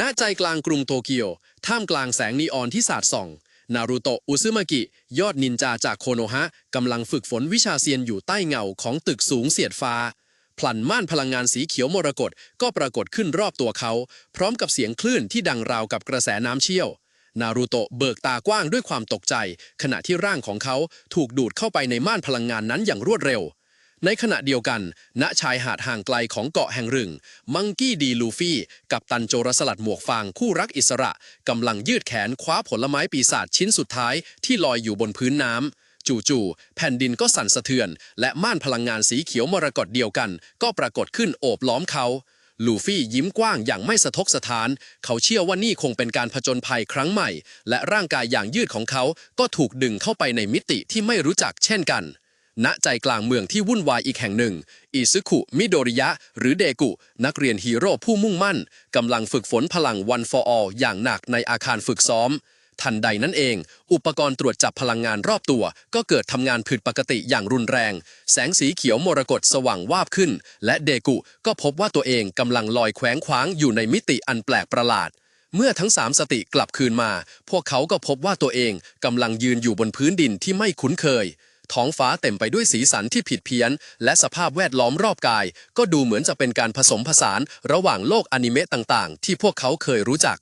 ณใจกลางกรุงโตเกียว ท่ามกลางแสงนีออนที่สาดส่อง นารูโตะอุซึมากิ ยอดนินจาจากโคโนฮะกำลังฝึกฝนวิชาเซียนอยู่ใต้เงาของตึกสูงเสียดฟ้า พลันม่านพลังงานสีเขียวมรกตก็ปรากฏขึ้นรอบตัวเขา พร้อมกับเสียงคลื่นที่ดังราวกับกระแสน้ำเชี่ยว นารูโตะเบิกตากว้างด้วยความตกใจ ขณะที่ร่างของเขาถูกดูดเข้าไปในม่านพลังงานนั้นอย่างรวดเร็ว ในขณะเดียวกัน ณชายหาดห่างไกลของเกาะแห่งหนึ่ง มังกี้ดีลูฟี่ กับตันโจรสลัดหมวกฟางคู่รักอิสระกำลังยืดแขนคว้าผลไม้ปีศาจชิ้นสุดท้ายที่ลอยอยู่บนพื้นน้ำจู่ๆ แผ่นดินก็สั่นสะเทือน และม่านพลังงานสีเขียวมรกตเดียวกัน ก็ปรากฏขึ้นโอบล้อมเขา ลูฟี่ยิ้มกว้างอย่างไม่สะทกสะท้าน เขาเชื่อว่านี่คงเป็นการผจญภัยครั้งใหม่ และร่างกายอย่างยืดของเขาก็ถูกดึงเข้าไปในมิติที่ไม่รู้จักเช่นกัน ณใจกลางเมืองที่วุ่นวายอีกแห่งหนึ่ง อิซึคุ มิโดริยะ หรือเดกุ นักเรียนฮีโร่ผู้มุ่งมั่น กำลังฝึกฝนพลัง One for All อย่างหนักในอาคารฝึกซ้อม ทันใดนั้นเอง อุปกรณ์ตรวจจับพลังงานรอบตัว ก็เกิดทำงานผิดปกติอย่างรุนแรง แสงสีเขียวมรกตสว่างวาบขึ้น และเดกุก็พบว่าตัวเองกำลังลอยแขวงคว้างอยู่ในมิติอันแปลกประหลาดเมื่อทั้งสามสติกลับคืนมา พวกเขาก็พบว่าตัวเองกำลังยืนอยู่บนพื้นดินที่ไม่คุ้นเคย ท้องฟ้าเต็มไปด้วยสีสันที่ผิดเพี้ยน และสภาพแวดล้อมรอบกาย ก็ดูเหมือนจะเป็นการผสมผสานระหว่างโลกอนิเมะต่างๆ ที่พวกเขาเคยรู้จัก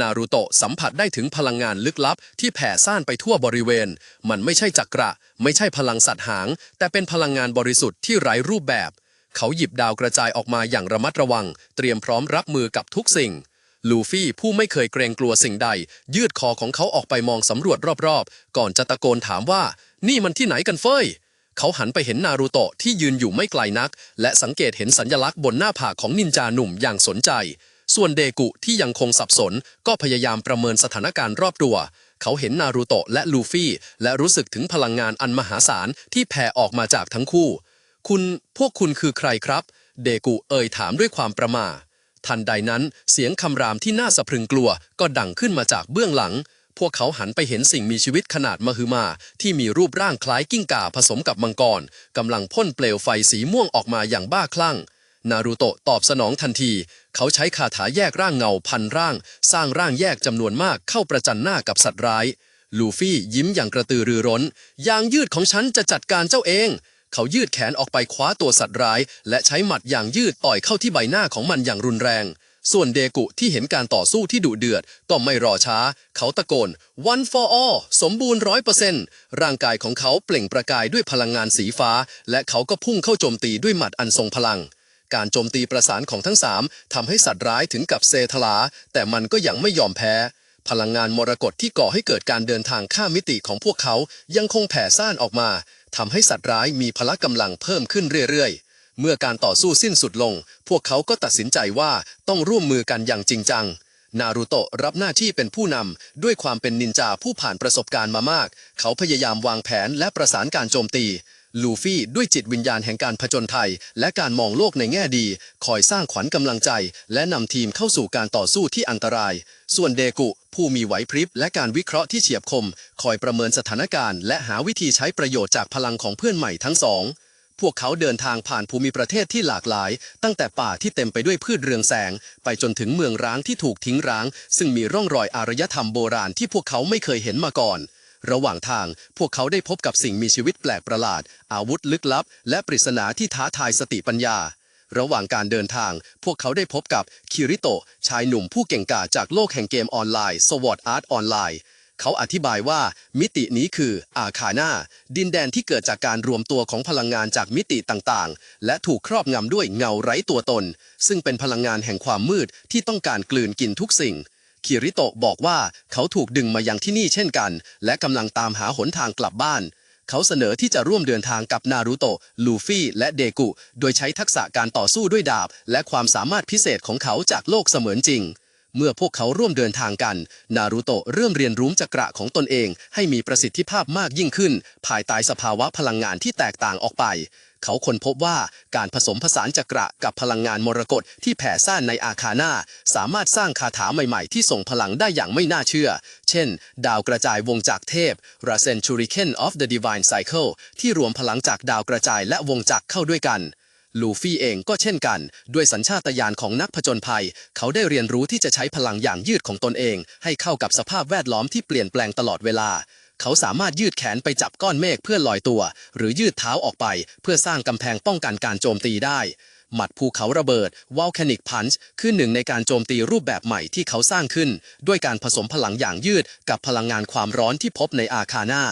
นารูโตะสัมผัสได้ถึงพลังงานลึกลับ ที่แผ่ซ่านไปทั่วบริเวณ มันไม่ใช่จักระ ไม่ใช่พลังสัตว์หาง แต่เป็นพลังงานบริสุทธิ์ที่ไร้รูปแบบ เขาหยิบดาวกระจายออกมาอย่างระมัดระวัง เตรียมพร้อมรับมือกับทุกสิ่งลูฟี่ผู้ไม่เคยเกรงกลัวสิ่งใด ยืดคอของเขาออกไปมองสำรวจรอบๆ ก่อนจะตะโกนถามว่า นี่มันที่ไหนกันเฟ้ยเขาหันไปเห็นนารูโตะที่ยืนอยู่ไม่ไกลนัก และสังเกตเห็นสัญลักษณ์บนหน้าผากของนินจาหนุ่มอย่างสนใจ ส่วนเดกุที่ยังคงสับสน ก็พยายามประเมินสถานการณ์รอบตัว เขาเห็นนารูโตะและลูฟี่ และรู้สึกถึงพลังงานอันมหาศาลที่แผ่ออกมาจากทั้งคู่ คุณพวกคุณคือใครครับ เดกุเอ่ยถามด้วยความประมาทันใดนั้นเสียงคำรามที่น่าสะพรึงกลัวก็ดังขึ้นมาจากเบื้องหลัง พวกเขาหันไปเห็นสิ่งมีชีวิตขนาดมหึมา ที่มีรูปร่างคล้ายกิ้งก่าผสมกับมังกรกำลังพ่นเปลวไฟสีม่วงออกมาอย่างบ้าคลั่ง นารูโตะตอบสนองทันที เขาใช้คาถาแยกร่างเงาพันร่าง สร้างร่างแยกจำนวนมากเข้าประจันหน้ากับสัตว์ร้าย ลูฟี่ยิ้มอย่างกระตือรือร้น ยางยืดของฉันจะจัดการเจ้าเอง เขายืดแขนออกไปคว้าตัวสัตว์ร้าย และใช้หมัดอย่างยืดต่อยเข้าที่ใบหน้าของมันอย่างรุนแรง ส่วนเดกุที่เห็นการต่อสู้ที่ดุเดือด ก็ไม่รอช้า เขาตะโกน one for all สมบูรณ์ร้อยเปอร์เซนต์ร่างกายของเขาเปล่งประกายด้วยพลังงานสีฟ้า และเขาก็พุ่งเข้าโจมตีด้วยหมัดอันทรงพลัง การโจมตีประสานของทั้งสามทำให้สัตว์ร้ายถึงกับเซทลา แต่มันก็ยังไม่ยอมแพ้ พลังงานมรกตที่ก่อให้เกิดการเดินทางข้ามมิติของพวกเขายังคงแผ่ซ่านออกมาทำให้สัตว์ร้ายมีพละกำลังเพิ่มขึ้นเรื่อยๆ เมื่อการต่อสู้สิ้นสุดลง พวกเขาก็ตัดสินใจว่าต้องร่วมมือกันอย่างจริงจัง นารูโตะรับหน้าที่เป็นผู้นำด้วยความเป็นนินจาผู้ผ่านประสบการณ์มามาก เขาพยายามวางแผนและประสานการโจมตี ลูฟี่ด้วยจิตวิญญาณแห่งการผจญภัย และการมองโลกในแง่ดี คอยสร้างขวัญกำลังใจ และนำทีมเข้าสู่การต่อสู้ที่อันตราย ส่วนเดกุ ผู้มีไหวพริบและการวิเคราะห์ที่เฉียบคม คอยประเมินสถานการณ์ และหาวิธีใช้ประโยชน์จากพลังของเพื่อนใหม่ทั้งสอง พวกเขาเดินทางผ่านภูมิประเทศที่หลากหลาย ตั้งแต่ป่าที่เต็มไปด้วยพืชเรืองแสง ไปจนถึงเมืองร้างที่ถูกทิ้งร้าง ซึ่งมีร่องรอยอารยธรรมโบราณที่พวกเขาไม่เคยเห็นมาก่อน ระหว่างทาง พวกเขาได้พบกับสิ่งมีชีวิตแปลกประหลาด อาวุธลึกลับ และปริศนาที่ท้าทายสติปัญญา ระหว่างการเดินทาง พวกเขาได้พบกับคิริโตะชายหนุ่มผู้เก่งกาจจากโลกแห่งเกมออนไลน์ Sword Art Online เขาอธิบายว่ามิตินี้คืออาคาน่าดินแดนที่เกิดจากการรวมตัวของพลังงานจากมิติต่างๆ และถูกครอบงำด้วยเงาไร้ตัวตน ซึ่งเป็นพลังงานแห่งความมืดที่ต้องการกลืนกินทุกสิ่งคิริโตะบอกว่าเขาถูกดึงมายังที่นี่เช่นกัน และกำลังตามหาหนทางกลับบ้าน เขาเสนอที่จะร่วมเดินทางกับนารูโตะลูฟี่ และเดกุ โดยใช้ทักษะการต่อสู้ด้วยดาบ และความสามารถพิเศษของเขาจากโลกเสมือนจริง เมื่อพวกเขาร่วมเดินทางกัน นารูโตะเริ่มเรียนรู้จักระของตนเอง ให้มีประสิทธิภาพมากยิ่งขึ้น ภายใต้สภาวะพลังงานที่แตกต่างออกไป เขาค้นพบว่าการผสมผสานจักระกับพลังงานมรกตที่แผ่ซ่านในอาคาน่าสามารถสร้างคาถาใหม่ๆ ที่ส่งพลังได้อย่างไม่น่าเชื่อ เช่น ดาวกระจายวงจักรเทพ Rasen Shuriken of the Divine Cycle ที่รวมพลังจากดาวกระจายและวงจักรเข้าด้วยกัน ลูฟี่เองก็เช่นกัน ด้วยสัญชาตญาณของนักผจญภัย เขาได้เรียนรู้ที่จะใช้พลังอย่างยืดของตนเอง ให้เข้ากับสภาพแวดล้อมที่เปลี่ยนแปลงตลอดเวลา เขาสามารถยืดแขนไปจับก้อนเมฆเพื่อลอยตัว หรือยืดเท้าออกไป เพื่อสร้างกำแพงป้องกันการโจมตีได้ หมัดภูเขาระเบิด Volcanic Punch คือหนึ่งในการโจมตีรูปแบบใหม่ที่เขาสร้างขึ้น ด้วยการผสมพลังอย่างยืดกับพลังงานความร้อนที่พบในอาคาน่า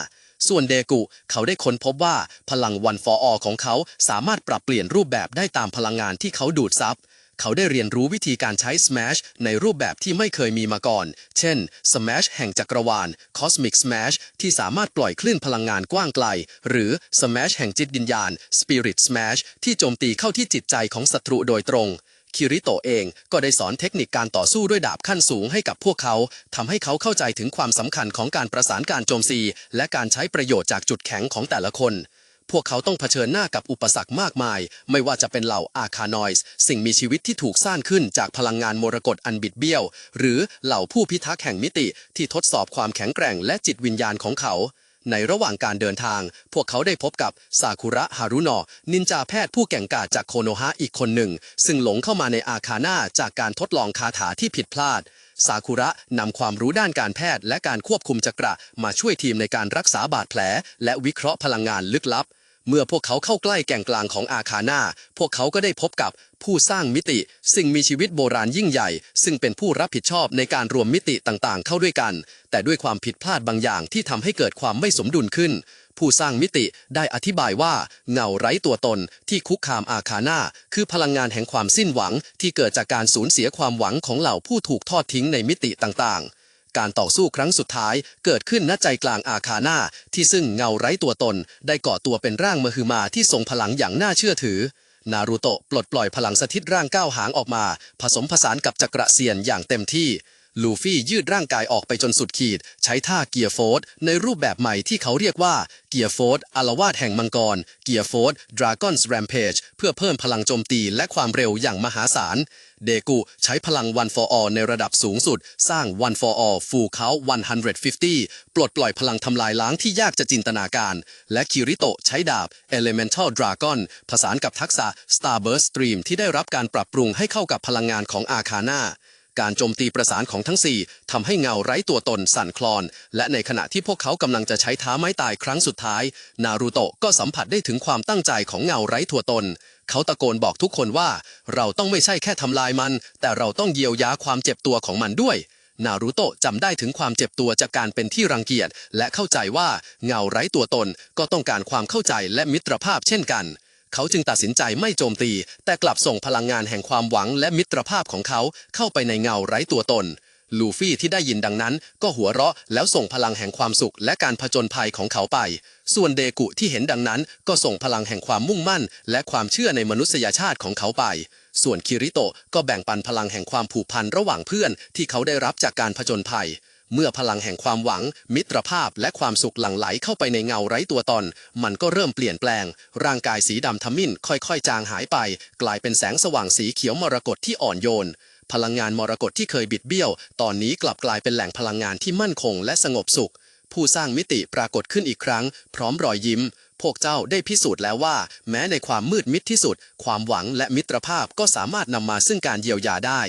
ส่วนเดกุ เขาได้ค้นพบว่าพลัง One for All ของเขาสามารถปรับเปลี่ยนรูปแบบได้ตามพลังงานที่เขาดูดซับเขาได้เรียนรู้วิธีการใช้ Smash ในรูปแบบที่ไม่เคยมีมาก่อน เช่น Smash แห่งจักรวาล Cosmic Smash ที่สามารถปล่อยคลื่นพลังงานกว้างไกล หรือ Smash แห่งจิตวิญญาณ Spirit Smash ที่โจมตีเข้าที่จิตใจของศัตรูโดยตรง คิริโตเองก็ได้สอนเทคนิคการต่อสู้ด้วยดาบขั้นสูงให้กับพวกเขาทำให้เขาเข้าใจถึงความสำคัญของการประสานการโจมตีและการใช้ประโยชน์จากจุดแข็งของแต่ละคน พวกเขาต้องเผชิญหน้ากับอุปสรรคมากมาย ไม่ว่าจะเป็นเหล่าอาคานอยส์สิ่งมีชีวิตที่ถูกสร้างขึ้นจากพลังงานมรกตอันบิดเบี้ยว หรือเหล่าผู้พิทักษ์แห่งมิติที่ทดสอบความแข็งแกร่งและจิตวิญญาณของเขา ในระหว่างการเดินทาง พวกเขาได้พบกับซากุระฮารุโนะนินจาแพทย์ผู้แก่งกาจจากโคโนฮะอีกคนหนึ่ง ซึ่งหลงเข้ามาในอาคาน่าจากการทดลองคาถาที่ผิดพลาดซากุระนำความรู้ด้านการแพทย์และการควบคุมจักระมาช่วยทีมในการรักษาบาดแผล และวิเคราะห์พลังงานลึกลับ เมื่อพวกเขาเข้าใกล้แก่งกลางของอาคาน่าพวกเขาก็ได้พบกับผู้สร้างมิติ สิ่งมีชีวิตโบราณยิ่งใหญ่ ซึ่งเป็นผู้รับผิดชอบในการรวมมิติต่างๆ เข้าด้วยกัน แต่ด้วยความผิดพลาดบางอย่างที่ทำให้เกิดความไม่สมดุลขึ้น ผู้สร้างมิติได้อธิบายว่า เงาไร้ตัวตนที่คุกคามอาคาน่าคือพลังงานแห่งความสิ้นหวังที่เกิดจากการสูญเสียความหวังของเหล่าผู้ถูกทอดทิ้งในมิติต่างๆ การต่อสู้ครั้งสุดท้าย เกิดขึ้นณใจกลางอาคาน่าที่ซึ่งเงาไร้ตัวตน ได้ก่อตัวเป็นร่างมหึมาที่ทรงพลังอย่างน่าเชื่อถือ นารูโตะปลดปล่อยพลังสถิตร่างก้าวหางออกมา ผสมผสานกับจักระเซียนอย่างเต็มที่ ลูฟี่ยืดร่างกายออกไปจนสุดขีด ใช้ท่าเกียร์โฟร์ในรูปแบบใหม่ที่เขาเรียกว่าเกียร์โฟร์อารวาสแห่งมังกร เกียร์โฟร์ดราก้อนส์แรมเพจเพื่อเพิ่มพลังโจมตีและความเร็วอย่างมหาศาล เดกุใช้พลัง One for All ในระดับสูงสุด สร้าง One for All Full Count 150 ปลดปล่อยพลังทำลายล้างที่ยากจะจินตนาการ และคิริโตะใช้ดาบ Elemental Dragon ผสานกับทักษะ Starburst Stream ที่ได้รับการปรับปรุงให้เข้ากับพลังงานของอาคาน่า การโจมตีประสานของทั้ง 4ทำให้เงาไร้ตัวตนสั่นคลอน และในขณะที่พวกเขากำลังจะใช้ท้าไม้ตายครั้งสุดท้าย นารูโตะก็สัมผัสได้ถึงความตั้งใจของเงาไร้ตัวตน เขาตะโกนบอกทุกคนว่า เราต้องไม่ใช่แค่ทำลายมัน แต่เราต้องเยียวยาความเจ็บตัวของมันด้วยนารูโตะจำได้ถึงความเจ็บตัวจากการเป็นที่รังเกียจ และเข้าใจว่าเงาไร้ตัวตนก็ต้องการความเข้าใจและมิตรภาพเช่นกัน เขาจึงตัดสินใจไม่โจมตี แต่กลับส่งพลังงานแห่งความหวังและมิตรภาพของเขาเข้าไปในเงาไร้ตัวตน ลูฟี่ที่ได้ยินดังนั้น ก็หัวเราะแล้วส่งพลังแห่งความสุขและการผจญภัยของเขาไป ส่วนเดกุที่เห็นดังนั้น ก็ส่งพลังแห่งความมุ่งมั่น และความเชื่อในมนุษยชาติของเขาไป ส่วนคิริโตะก็แบ่งปันพลังแห่งความผูกพันระหว่างเพื่อนที่เขาได้รับจากการผจญภัย เมื่อพลังแห่งความหวัง มิตรภาพและความสุขหลั่งไหลเข้าไปในเงาไร้ตัวตน มันก็เริ่มเปลี่ยนแปลง ร่างกายสีดำทมินค่อยๆ จางหายไป กลายเป็นแสงสว่างสีเขียวมรกตที่อ่อนโยน พลังงานมรกตที่เคยบิดเบี้ยว ตอนนี้กลับกลายเป็นแหล่งพลังงานที่มั่นคงและสงบสุข ผู้สร้างมิติปรากฏขึ้นอีกครั้ง พร้อมรอยยิ้ม พวกเจ้าได้พิสูจน์แล้วว่า แม้ในความมืดมิดที่สุด ความหวังและมิตรภาพก็สามารถนำมาซึ่งการเยียวยาได้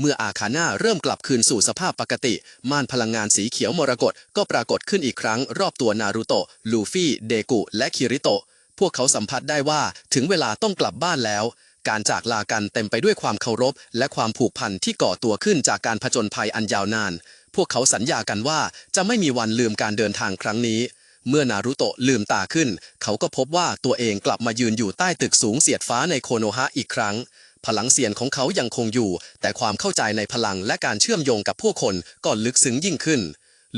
เมื่ออาคาน่าเริ่มกลับคืนสู่สภาพปกติ ม่านพลังงานสีเขียวมรกตก็ปรากฏขึ้นอีกครั้งรอบตัวนารูโตะลูฟี่เดกุและคิริโตะพวกเขาสัมผัสได้ว่าถึงเวลาต้องกลับบ้านแล้ว การจากลากันเต็มไปด้วยความเคารพ และความผูกพันที่ก่อตัวขึ้นจากการผจญภัยอันยาวนาน พวกเขาสัญญากันว่าจะไม่มีวันลืมการเดินทางครั้งนี้ เมื่อนารุโตะลืมตาขึ้น เขาก็พบว่าตัวเองกลับมายืนอยู่ใต้ตึกสูงเสียดฟ้าในโคโนฮะอีกครั้ง พลังเสียนของเขายังคงอยู่ แต่ความเข้าใจในพลังและการเชื่อมโยงกับผู้คนก็ลึกซึ้งยิ่งขึ้น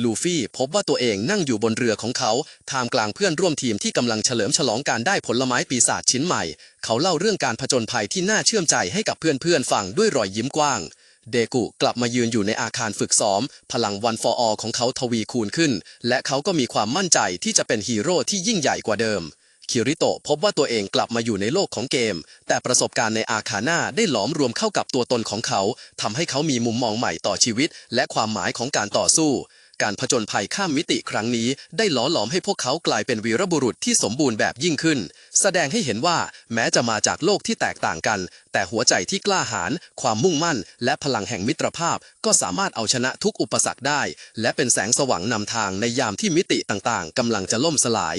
ลูฟี่พบว่าตัวเองนั่งอยู่บนเรือของเขาท่ามกลางเพื่อนร่วมทีมที่กำลังเฉลิมฉลองการได้ผลไม้ปีศาจชิ้นใหม่ เขาเล่าเรื่องการผจญภัยที่น่าเชื่อมใจให้กับเพื่อนๆฟังด้วยรอยยิ้มกว้างเดกุกลับมายืนอยู่ในอาคารฝึกซ้อม พลังวันฟอร์อของเขาทวีคูณขึ้น และเขาก็มีความมั่นใจที่จะเป็นฮีโร่ที่ยิ่งใหญ่กว่าเดิม คิริโตะพบว่าตัวเองกลับมาอยู่ในโลกของเกม แต่ประสบการณ์ในอาคาน่าได้หลอมรวมเข้ากับตัวตนของเขาทำให้เขามีมุมมองใหม่ต่อชีวิต และความหมายของการต่อสู้ การผจญภัยข้ามมิติครั้งนี้ ได้หล่อหลอมให้พวกเขากลายเป็นวีรบุรุษที่สมบูรณ์แบบยิ่งขึ้น แสดงให้เห็นว่าแม้จะมาจากโลกที่แตกต่างกัน แต่หัวใจที่กล้าหาญความมุ่งมั่น และพลังแห่งมิตรภาพ ก็สามารถเอาชนะทุกอุปสรรคได้ และเป็นแสงสว่างนำทางในยามที่มิติต่างๆกำลังจะล่มสลาย